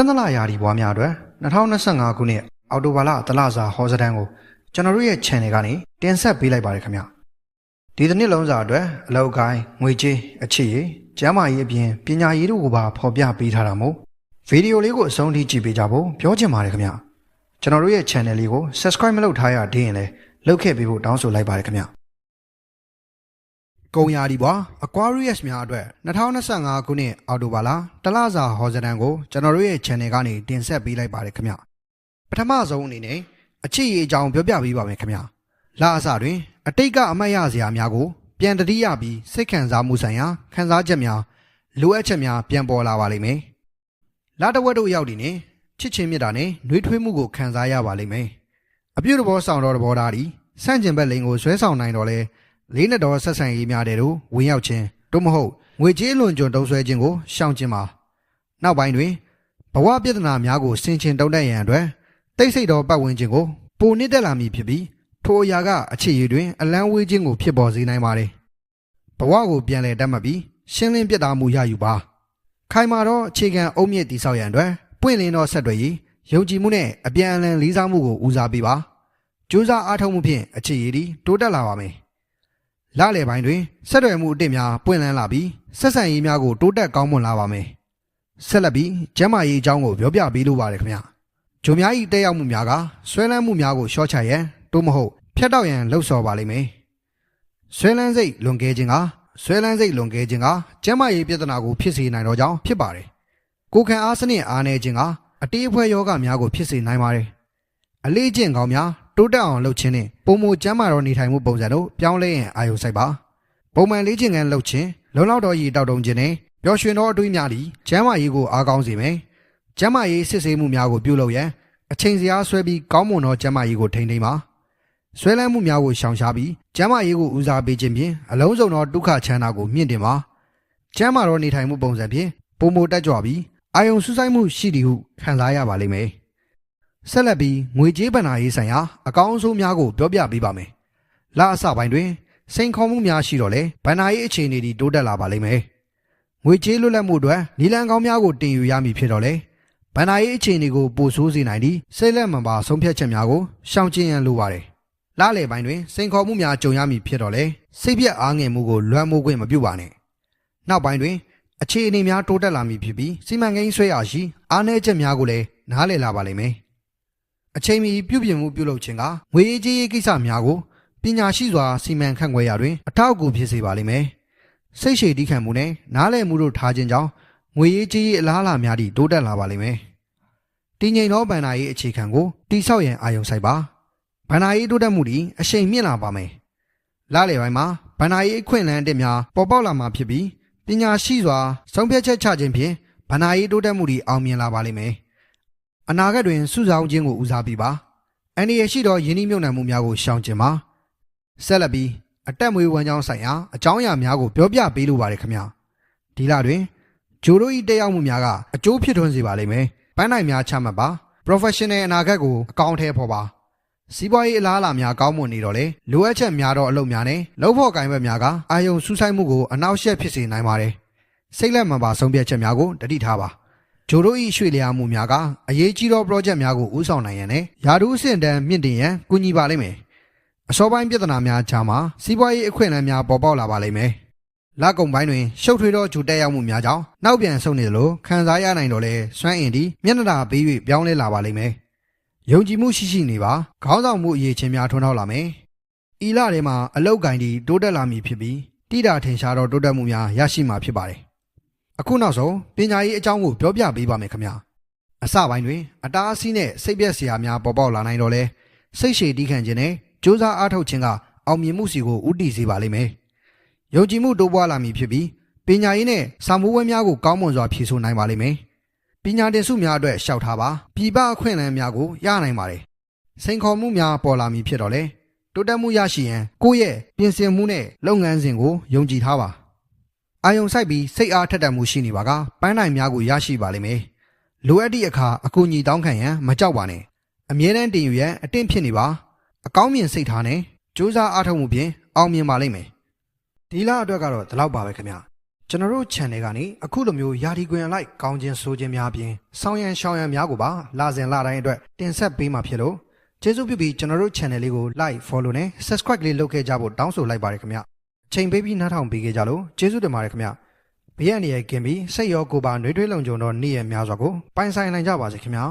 တနလာရာဒီဘွားများအတွက်2025ခုနှစ်အောက်တိုဘာလတလစာဟောစတန်းကိုကျွန်တော်တို့ရဲ့ channel ကနေတင်ဆက်ပေးလိုက်ပါတယ်ခင်ဗျဒီတစ်နှစ်လုံးစာအတွက်အလောက်ကိုင်းငွေကြေးအချစ်ရည်ကျမ်းမာရေးအပြင်ပညာရေးတို့ကိုပါဖော်ပြပေးထားတာမို့ဗီဒီယိုလေးကိုအဆုံးထိကြည့်ပေးကြဖို့ပြောချင်ပါတယ်ခင်ဗျကျွန်တော်တို့ရဲ့ channel လေးကို subscribe မလုပ်ထားရသေးရင်လည်းလုပ်ခဲ့ပေးဖို့တောင်းဆိုလိုက်ပါတယ်ခင်ဗျ ကုံရာဒီပွား Aquarius များအတွက်2025ခုနှစ်အောက်တိုဘာလတလစာဟောစတန်းကိုကျွန်တော်တို့ရဲ့ channel ကနေတင်ဆက်ပေးလိုက်ပါတယ်ခင်ဗျပထမဆုံးအနေနဲ့အချစ်ရေးအကြောင်းပြောပြပေးပါမယ်ခင်ဗျလာအစတွင် အတိတ်ကအမှတ်ရစရာများကို ပြန်တတိယပြီးစိတ်ခံစားမှုဆိုင်ရာခံစားချက်များလိုအပ်ချက်များပြန်ပေါ်လာပါလိမ့်မယ်လာတဝက်တို့ရောက်ဒီနေချစ်ချင်းမြတ်တာနဲ့နှွေးထွေးမှုကိုခံစားရပါလိမ့်မယ်အပြုတ်တဘောဆောင်တော်တဘောသားဒီစန့်ကျင်ဘက်လိန်ကိုဆွဲဆောင်နိုင်တော့လဲ လေးနှစ်တော်ဆက်ဆံရေးများတဲ့တို့ဝင်ရောက်ခြင်းတို့မဟုတ်ငွေကြေးလွန်ကျွံတုံးဆွဲခြင်းကိုရှောင်ခြင်းပါနောက်ပိုင်းတွင်ဘဝပြဿနာများကိုဆင်ခြင်တုံးတက်ရန်အတွက်တိတ်ဆိတ်သောပတ်ဝန်းကျင်ကိုပိုနစ်တက်လာမည်ဖြစ်ပြီးထိုအရာကအခြေရည်တွင်အလန်းဝေးခြင်းကိုဖြစ်ပေါ်စေနိုင်ပါတယ်ဘဝကိုပြန်လည်တတ်မှတ်ပြီးရှင်းလင်းပြတ်သားမှုရယူပါခိုင်မာသောအခြေခံအုတ်မြစ်တည်ဆောက်ရန်အတွက်ပွင့်လင်းသောဆက်တွေရေးယုံကြည်မှုနဲ့အပြန်အလှန်လေးစားမှုကိုဦးစားပေးပါကြိုးစားအားထုတ်မှုဖြင့်အခြေရည်သည်တိုးတက်လာပါမယ် လလယ်ပိုင်းတွင်ဆက်တွေမှုအစ်စ်များပွင့်လန်းလာပြီးဆက်ဆံရေးများကိုတိုးတက်ကောင်းမွန်လာပါမယ်ဆက်လက်ပြီးကျမ်းမာရေးအကြောင်းကိုပြောပြပေးလိုပါတယ်ခင်ဗျဂျုံများ၏တက်ရောက်မှုများကဆွဲလန်းမှုများကိုရှော့ချရန်တို့မဟုတ်ဖျက်တောက်ရန်လှုပ်ဆော်ပါလိမ့်မယ်ဆွဲလန်းစိတ်လွန်ကဲခြင်းကဆွဲလန်းစိတ်လွန်ကဲခြင်းကကျမ်းမာရေးပြဿနာကိုဖြစ်စေနိုင်တော့ကြောင်းဖြစ်ပါတယ်ကိုယ်ခံအားစနစ်အားနည်းခြင်းကအတေးအဖွဲယောဂများကိုဖြစ်စေနိုင်ပါတယ်အလေးကျင့်ကောင်းများ တိုးတက်အောင်လုပ်ခြင်းနဲ့ပုံမကျမ်းမာတော်နေထိုင်မှုပုံစံတို့ပြောင်းလဲရင်အာရုံစိုက်ပါပုံမှန်လေးကျင့်ခန်းလုပ်ခြင်းလုံလောက်တော်ရည်တောက်တုံခြင်းနဲ့ပျော်ရွှင်သောအတွေးများသည်ကျမ်းမာရေးကိုအားကောင်းစေမယ်ကျမ်းမာရေးစစ်ဆေးမှုများကိုပြုလုပ်ရန်အချိန်စရာဆွဲပြီးကောင်းမွန်သောကျမ်းမာရေးကိုထိန်းသိမ်းပါဆွဲလန်းမှုများကိုရှောင်ရှားပြီးကျမ်းမာရေးကိုဦးစားပေးခြင်းဖြင့်အလုံးစုံသောဒုက္ခချမ်းသာကိုမြင့်တင်ပါကျမ်းမာသောနေထိုင်မှုပုံစံဖြင့်ပုံမတက်ကြွပြီးအာယုံစူးစိုက်မှုရှိသည်ဟုခံစားရပါလိမ့်မယ် ဆက်လက်ပြီးငွေကြေးပဏ္ဍာရေးဆိုင်ရာအကောင်းအဆိုးများကိုပြောပြပေးပါမယ်လအစပိုင်းတွင်စိန်ခေါ်မှုများရှိတော့လေဗဏ္ဍာရေးအခြေအနေတွေတိုးတက်လာပါလိမ့်မယ်ငွေကြေးလွတ်လပ်မှုအတွက်နီလန်ကောင်းများကိုတင်ယူရမည်ဖြစ်တော့လေဗဏ္ဍာရေးအခြေအနေကိုပိုဆိုးစေနိုင်သည့်စိတ်လက်မှန်ပါဆုံးဖြတ်ချက်များကိုရှောင်ကျဉ်ရန်လိုပါတယ်လလေပိုင်းတွင်စိန်ခေါ်မှုများကြုံရမည်ဖြစ်တော့လေစိတ်ပြက်အားငယ်မှုကိုလွှမ်းမိုးခွင့်မပြုပါနဲ့နောက်ပိုင်းတွင်အခြေအနေများတိုးတက်လာမည်ဖြစ်ပြီးစီမံကိန်းဆွဲရရှိအားနည်းချက်များကိုလည်းနားလည်လာပါလိမ့်မယ် အချိန်မီပြုပြင်မှုပြုလုပ်ခြင်းကငွေရေးကြေးရေးကိစ္စများကိုပညာရှိစွာစီမံခန့်ခွဲရာတွင်အထောက်အကူဖြစ်စေပါလိမ့်မယ်စိတ်ရှည်တီးခံမှုနဲ့နားလည်မှုတို့ထားခြင်းကြောင့်ငွေရေးကြေးရေးအလားအလာများသည့်တိုးတက်လာပါလိမ့်မယ်တည်ငြိမ်သောဗန္နာရေးအခြေခံကိုတိဆောက်ရန်အာရုံစိုက်ပါဗန္နာရေးတိုးတက်မှုသည်အရှိန်မြင့်လာပါမယ်လလေပိုင်းမှာဗန္နာရေးအခွင့်အလမ်းတစ်များပေါ်ပေါက်လာမှာဖြစ်ပြီးပညာရှိစွာဆုံးဖြတ်ချက်ချခြင်းဖြင့်ဗန္နာရေးတိုးတက်မှုတွေအောင်မြင်လာပါလိမ့်မယ် အနာဂတ်တွင်စုဆောင်းခြင်းကိုဦးစားပေးပါအန္တရာယ်ရှိသောယင်းနှိမ့်မြုပ်နှံမှုများကိုရှောင်ကျဉ်ပါဆက်လက်ပြီးအတက်မွေးဝမ်းကြောင်းဆိုင်ရာအကြောင်းအရာများကိုပြောပြပေးလိုပါတယ်ခင်ဗျာဒီလတွင်ဂျိုတို့ဤတက်ရောက်မှုများကအကျိုးဖြစ်ထွန်းစေပါလိမ့်မယ်ပန်းနိုင်များချမှတ်ပါ professional အနာဂတ်ကိုအကောင့်ထဲပေါ်ပါစီးပွားရေးအလားအလာများကောင်းမွန်နေတော့လေလိုအပ်ချက်များတော့အလုပ်များနဲ့လုပ်ဖို့ကိုင်ဘက်များကအာယုံစူးစိုက်မှုကိုအနောက်ရှက်ဖြစ်စေနိုင်ပါတယ်စိတ်လက်မှန်ပါဆုံးဖြတ်ချက်များကိုတတိထားပါ ဂျိုတို့ဤရွှေလျာမှုများကအရေးကြီးသော project များကိုဦးဆောင်နိုင်ရန်နဲ့ယာဒူးအဆင့်တန်းမြင့်တင်ရန်ကူညီပါလိမ့်မယ်အစောပိုင်းပြဿနာများကြားမှာစီးပွားရေးအခွင့်အလမ်းများပေါ်ပေါက်လာပါလိမ့်မယ်လကုံပိုင်းတွင်ရှုပ်ထွေးသောဂျိုတက်ရောက်မှုများကြောင့်နောက်ပြန်ဆုတ်နေသလိုခံစားရနိုင်တော့လဲစွမ်းအင်ဒီမျက်နှာသာပေး၍ပြောင်းလဲလာပါလိမ့်မယ်ယုံကြည်မှုရှိရှိနေပါခေါင်းဆောင်မှုအရေးချင်းများထွန်းထောက်လာမယ်ဤလထဲမှာအလောက်ကင်ဒီတိုးတက်လာမည်ဖြစ်ပြီးတိတာထင်ရှားသောတိုးတက်မှုများရရှိမှာဖြစ်ပါတယ် အခုနောက်ဆုံးပညာရေးအကြောင်းကိုပြောပြပေးပါမယ်ခင်ဗျာအစပိုင်းတွင် အတားအဆီးနဲ့စိတ်ပြက်စရာများပေါ်ပေါက်လာနိုင်တော့လဲစိတ်ရှည်တီးခံခြင်းနဲ့စူးစမ်းအားထုတ်ခြင်းကအောင်မြင်မှုစီကိုဥတည်စေပါလိမ့်မယ်။ယုံကြည်မှုတိုးပွားလာမည်ဖြစ်ပြီးပညာရေးနဲ့စာမိုးဝဲများကိုကောင်းမွန်စွာဖြည့်ဆို့နိုင်ပါလိမ့်မယ်။ပညာတင်စုများအတွက်ရှောက်ထားပါ။ပြည်ပအခွင့်အလမ်းများကိုရနိုင်ပါတယ်။စိန်ခေါ်မှုများပေါ်လာမည်ဖြစ်တော့လေတိုးတက်မှုရရှိရန်ကိုယ့်ရဲ့ပြင်ဆင်မှုနဲ့လုပ်ငန်းစဉ်ကိုယုံကြည်ထားပါ။ အာယုံဆိုင်ပြီးစိတ်အားထက်သန်မှုရှိနေပါကပန်းနိုင်များကိုရရှိပါလိမ့်မယ်။လိုအပ်သည့်အခါအကူအညီတောင်းခံရန်မကြောက်ပါနဲ့။အမြဲတမ်းတင်ယူရန်အသင့်ဖြစ်နေပါ။အကောင်းမြင်စိတ်ထားနဲ့စူးစမ်းအားထုတ်မှုဖြင့်အောင်မြင်ပါလိမ့်မယ်ဒီလအတွက်ကတော့ဒီလောက်ပါပဲခင်ဗျကျွန်တော်တို့ channel ကနေအခုလိုမျိုးယာဒီကွင်အလိုက်ကောင်းခြင်းဆိုခြင်းများအပြင်ဆောင်းရံရှောင်းရံများကိုပါလာစဉ်လာတိုင်းအတွက်တင်ဆက်ပေးမှာဖြစ်လို့ကျေးဇူးပြုပြီးကျွန်တော်တို့ channel လေးကို like follow နဲ့ subscribe လေးလုပ်ခဲ့ကြဖို့တောင်းဆိုလိုက်ပါတယ်ခင်ဗျအ ချိန်ပေးပြီးနားထောင်ပေးခဲ့ကြလို့ကျေးဇူးတင်ပါတယ်ခင်ဗျဘေးရန်ရည်ကင်ပြီးစိတ်ရောကိုယ်ပါနှွေးထွေးလုံခြုံသောနေ့ရက်များစွာကိုပိုင်ဆိုင်နိုင်ကြပါစေခင်ဗျာ